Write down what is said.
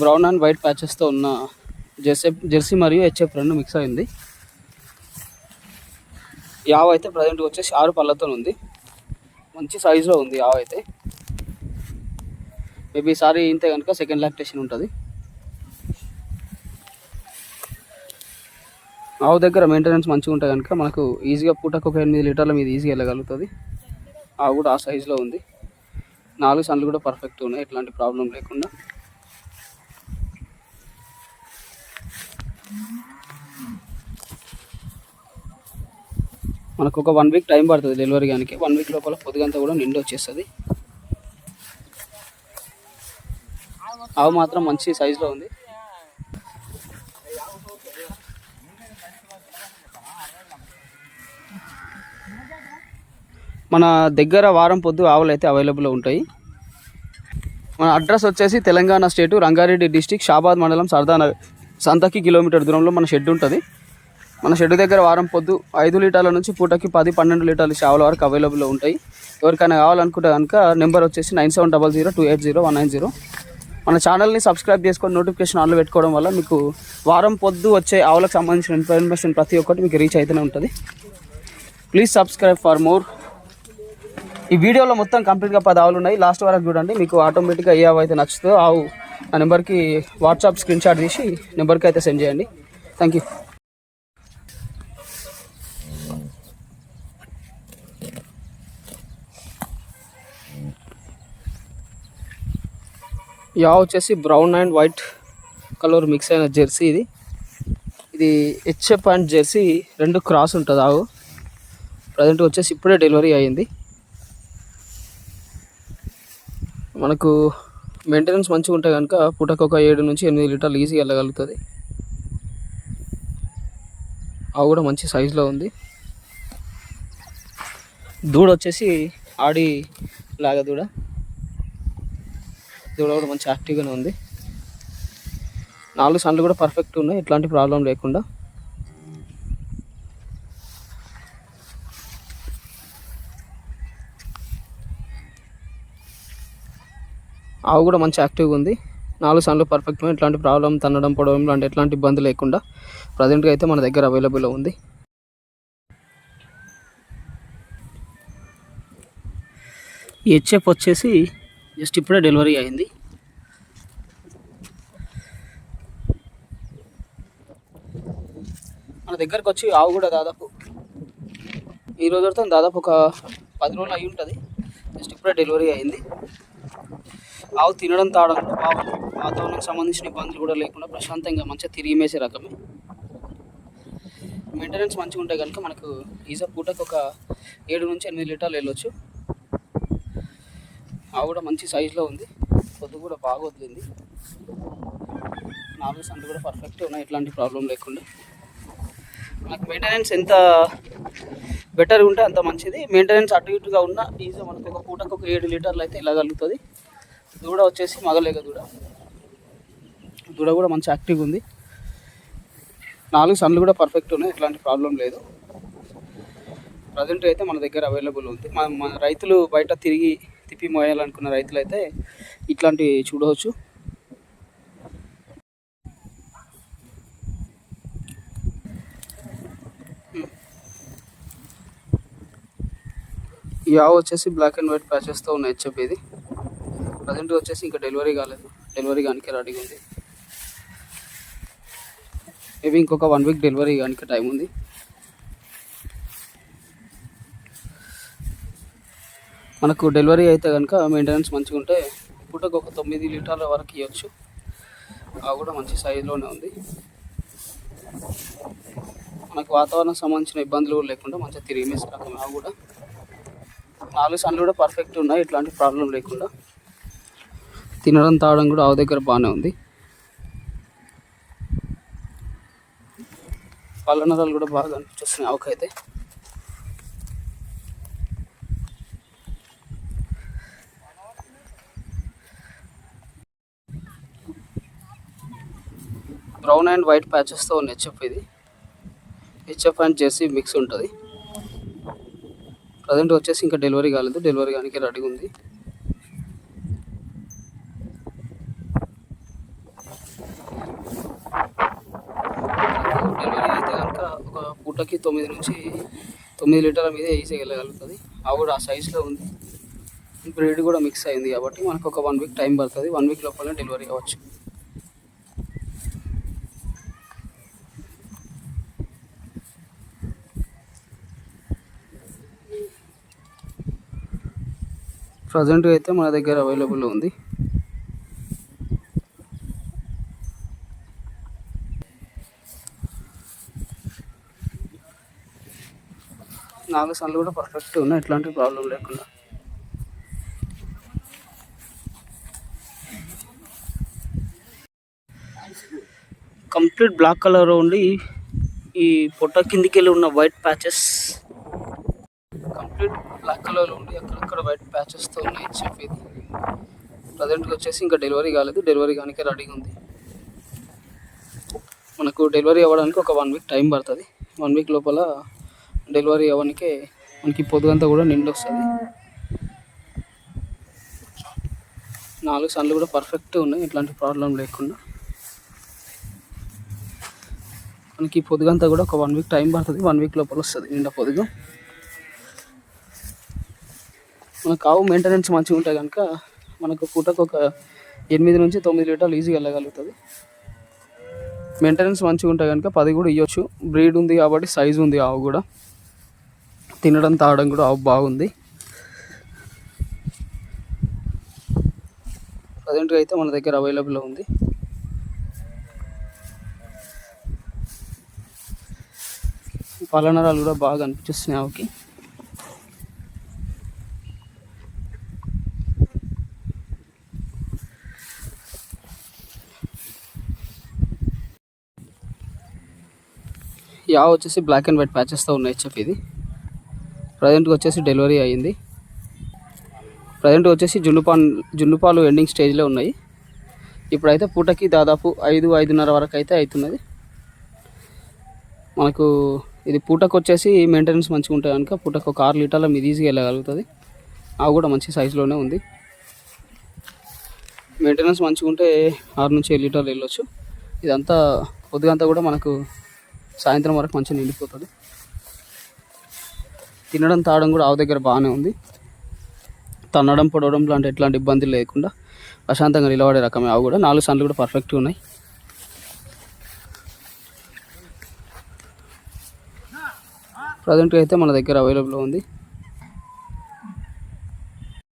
Brown and white ప్యాచెస్తో ఉన్న jersey jersey మరియు హెచ్ఎఫ్ రెండు మిక్స్ అయింది. యావ అయితే ప్రజెంట్ వచ్చేసి ఆరు పళ్ళతో ఉంది. మంచి సైజులో ఉంది యావ అయితే. మేబీ ఈసారి ఇంతే కనుక సెకండ్ లాక్టేషన్ ఉంటుంది. ఆవు దగ్గర మెయింటెనెన్స్ మంచిగా ఉంటే కనుక మనకు ఈజీగా పూటకు ఒక ఎనిమిది లీటర్ల మీద ఈజీగా వెళ్ళగలుగుతుంది. ఆవు కూడా ఆ సైజులో ఉంది. నాలుగు సన్లు కూడా పర్ఫెక్ట్ ఉన్నాయి ఎట్లాంటి ప్రాబ్లం లేకుండా. మనకు ఒక వన్ వీక్ టైం పడుతుంది డెలివరీ కానీ వన్ వీక్ లోపల పొద్దుగంతా కూడా నిండి వచ్చేస్తుంది. ఆవు మాత్రం మంచి సైజులో ఉంది. మన దగ్గర వారం పొద్దు ఆవులు అయితే అవైలబుల్లో ఉంటాయి. మన అడ్రస్ వచ్చేసి తెలంగాణ స్టేటు రంగారెడ్డి డిస్టిక్ షాబాద్ మండలం సర్దానగర్ సంతకి కిలోమీటర్ దూరంలో మన షెడ్ ఉంటుంది. మన షెడ్ దగ్గర వారం పొద్దు ఐదు లీటర్ల నుంచి పూటకి పది పన్నెండు లీటర్ల ఆవుల వరకు అవైలబుల్లో ఉంటాయి. ఎవరికైనా కావాలనుకుంటే కనుక నెంబర్ వచ్చేసి nine seven double zero two eight zero one nine zero. మన ఛానల్ని సబ్స్క్రైబ్ చేసుకొని నోటిఫికేషన్ ఆన్లో పెట్టుకోవడం వల్ల మీకు వారం పొద్దు వచ్చే ఆవులకు సంబంధించిన ఇన్ఫర్మేషన్ ప్రతి ఒక్కటి మీకు రీచ్ అయితేనే ఉంటుంది. Please subscribe for more. ఈ వీడియోలో మొత్తం కంప్లీట్గా పది ఆవులు ఉన్నాయి. లాస్ట్ వరకు చూడండి. మీకు ఆటోమేటిక్గా ఏ ఆవు అయితే నచ్చుతుందో ఆవు ఆ నెంబర్కి వాట్సాప్ స్క్రీన్ షాట్ తీసి నెంబర్కి అయితే సెండ్ చేయండి. థ్యాంక్ యూ యా వచ్చేసి brown and white colour mix అయిన జెర్సీ ఇది. ఇది హెచ్ఎఫ్ అండ్ జెర్సీ రెండు క్రాస్ ఉంటుంది ఆవు. ప్రజెంట్ వచ్చేసి ఇప్పుడే డెలివరీ అయ్యింది మనకు మెయింటెనెన్స్ మంచిగా ఉంటే కనుక పూటకు ఒక ఏడు నుంచి ఎనిమిది లీటర్లు ఈజీగా వెళ్ళగలుగుతుంది. అవి కూడా మంచి సైజులో ఉంది. దూడ వచ్చేసి ఆడి లాగా దూడ. దూడ కూడా మంచి యాక్టివ్గానే ఉంది. నాలుగు సన్లు కూడా పర్ఫెక్ట్ ఉన్నాయి. ఎట్లాంటి ప్రాబ్లం లేకుండా. ఆవు కూడా మంచి యాక్టివ్గా ఉంది. నాలుగు సార్లు పర్ఫెక్ట్గా ఎట్లాంటి ప్రాబ్లం తన్నడం పొడవడం లాంటి ఎట్లాంటి ఇబ్బంది లేకుండా ప్రజెంట్గా అయితే మన దగ్గర అవైలబుల్లో ఉంది. ఈ హెచ్ఎఫ్ వచ్చేసి జస్ట్ ఇప్పుడే డెలివరీ అయింది. మన దగ్గరకు వచ్చి ఆవు కూడా దాదాపు ఈ రోజుతో దాదాపు ఒక పది రోజులు అయి ఉంటుంది. జస్ట్ ఇప్పుడే డెలివరీ అయింది. ఆవు తినడం తాగడం ఆవు బాగుంది సంబంధించిన ఇబ్బందులు కూడా లేకుండా ప్రశాంతంగా మంచిగా తిరిగి మేసే రకమే. మెయింటెనెన్స్ మంచిగా ఉంటే కనుక మనకు ఈజా పూటకు ఒక ఏడు నుంచి ఎనిమిది లీటర్లు వెళ్ళొచ్చు. ఆవు కూడా మంచి సైజులో ఉంది. పొద్దు కూడా బాగా వదిలింది. నాలుగు సంట్లు కూడా పర్ఫెక్ట్గా ఉన్నాయి ఎట్లాంటి ప్రాబ్లం లేకుండా. మనకు మెయింటెనెన్స్ ఎంత బెటర్గా ఉంటే అంత మంచిది. మెయింటెనెన్స్ అటు ఇటుగా ఉన్న ఈజా మనకు ఒక పూటకు ఒక ఏడు లీటర్లు అయితే వెళ్ళగలుగుతుంది దూడ వచ్చేసి మగలేక దూడ. దూడ కూడా మంచి యాక్టివ్గా ఉంది. నాలుగు సన్లు కూడా పర్ఫెక్ట్ ఉన్నాయి ఎట్లాంటి ప్రాబ్లం లేదు. ప్రజెంట్ అయితే మన దగ్గర అవైలబుల్ ఉంది. మన మన రైతులు బయట తిరిగి తిప్పి మోయాలనుకున్న రైతులు అయితే ఇట్లాంటివి చూడవచ్చు. ఈ ఆవు వచ్చేసి బ్లాక్ అండ్ వైట్ ప్యాచెస్తో ఉన్న హెచ్ఎఫ్ ఇది ప్రజెంట్ వచ్చేసి ఇంకా డెలివరీ కాలేదు. డెలివరీ కానీ రెడీగా ఉంది. మేబీ ఇంకొక వన్ వీక్ డెలివరీ కానీ టైం ఉంది. మనకు డెలివరీ అయితే కనుక మెయింటెనెన్స్ మంచిగా ఉంటే పూటకు ఒక తొమ్మిది లీటర్ల వరకు ఇవ్వచ్చు అవి కూడా మంచి సైజులోనే ఉంది. మనకు వాతావరణం సంబంధించిన ఇబ్బందులు కూడా లేకుండా మంచిగా తిరిగి మేసే రకం అవి కూడా. నాలుగు సన్లు కూడా పర్ఫెక్ట్ ఉన్నాయి. ఇట్లాంటి ప్రాబ్లం లేకుండా. తినడం తాగడం కూడా ఆవు దగ్గర బాగానే ఉంది. పళ్ళనరాలు కూడా బాగా కనిపించేస్తున్నాయి ఆవుకైతే. బ్రౌన్ అండ్ వైట్ ప్యాచెస్తో ఉన్న హెచ్ఎఫ్ ఇది. హెచ్ఎఫ్ అండ్ జెర్సీ మిక్స్ ఉంటుంది. ప్రజెంట్ వచ్చేసి ఇంకా డెలివరీ కాలేదు. డెలివరీ కానీ రెడీగా ఉంది డెలివరీ అయితే కనుక ఒక పూటకి తొమ్మిది నుంచి తొమ్మిది లీటర్ల మీద ఈజీగా వెళ్ళగలుగుతుంది. ఆ కూడా ఆ సైజులో ఉంది. బ్రీడ్ కూడా మిక్స్ అయింది కాబట్టి మనకు ఒక వన్ వీక్ టైం పడుతుంది. వన్ వీక్ లోపల డెలివరీ అవ్వచ్చు ప్రజెంట్గా అయితే మన దగ్గర అవైలబుల్ ఉంది. నాలుగు సన్లు కూడా పర్ఫెక్ట్ ఉన్నాయి ఎట్లాంటి ప్రాబ్లం లేకుండా. కంప్లీట్ బ్లాక్ కలర్ ఉండి ఈ పొట్ట కిందికి వెళ్ళి ఉన్న white patches complete black colour ఉండి అక్కడక్కడ వైట్ ప్యాచెస్తో ఉన్నాయి చెప్పేది. ప్రజెంట్గా వచ్చేసి ఇంకా డెలివరీ కాలేదు డెలివరీ కానీ రెడీగా ఉంది. మనకు డెలివరీ అవ్వడానికి ఒక వన్ వీక్ టైం పడుతుంది. వన్ వీక్ లోపల డెలివరీ అవ్వడానికి మనకి పొద్దుగంతా కూడా నిండి వస్తుంది. నాలుగు సన్లు కూడా పర్ఫెక్ట్ ఉన్నాయి ఎట్లాంటి ప్రాబ్లం లేకుండా. మనకి పొద్దుగంతా కూడా ఒక వన్ వీక్ టైం పడుతుంది వన్ వీక్ లోపల వస్తుంది నిండా పొదుగు. మన కావు మెయింటెనెన్స్ మంచిగా ఉంటే కనుక మనకు పూటకు ఒక ఎనిమిది నుంచి తొమ్మిది లీటర్లు ఈజీగా వెళ్ళగలుగుతుంది. మెయింటెనెన్స్ మంచిగా ఉంటే కనుక పది కూడా ఇవ్వచ్చు బ్రీడ్ ఉంది కాబట్టి సైజు ఉంది ఆవు కూడా. తినడం తాగడం కూడా ఆవు బాగుంది. ప్రజెంట్గా అయితే మన దగ్గర అవైలబుల్లో ఉంది. పలనరాలు కూడా బాగా అనిపిస్తున్నాయి ఆవుకి. యావ వచ్చేసి బ్లాక్ అండ్ వైట్ ప్యాచెస్తో ఉన్నాయి చెప్పి ఇది ప్రజెంట్గా వచ్చేసి డెలివరీ అయ్యింది. ప్రజెంట్ వచ్చేసి జున్నుపాన్ జున్నుపాలు ఎండింగ్ స్టేజ్లో ఉన్నాయి. ఇప్పుడైతే పూటకి దాదాపు ఐదు ఐదున్నర వరకు అయితే అవుతున్నది. మనకు ఇది పూటకు వచ్చేసి మెయింటెనెన్స్ మంచిగా ఉంటాయి కనుక పూటకు ఒక ఆరు లీటర్ల మీద ఈజీగా వెళ్ళగలుగుతుంది. అవి కూడా మంచి సైజులోనే ఉంది. మెయింటెనెన్స్ మంచిగా ఉంటే ఆరు నుంచి ఏడు లీటర్లు వెళ్ళొచ్చు. ఇదంతా పొద్దుగంతా కూడా మనకు సాయంత్రం వరకు మంచిగా నిండిపోతుంది. తినడం తాగడం కూడా ఆవు దగ్గర బాగానే ఉంది. తన్నడం పొడవడం లాంటి ఎట్లాంటి ఇబ్బందులు లేకుండా ప్రశాంతంగా నిలబడే రకమే ఆవు కూడా. నాలుగు సార్లు కూడా పర్ఫెక్ట్గా ఉన్నాయి. ప్రజెంట్గా అయితే మన దగ్గర అవైలబుల్ ఉంది.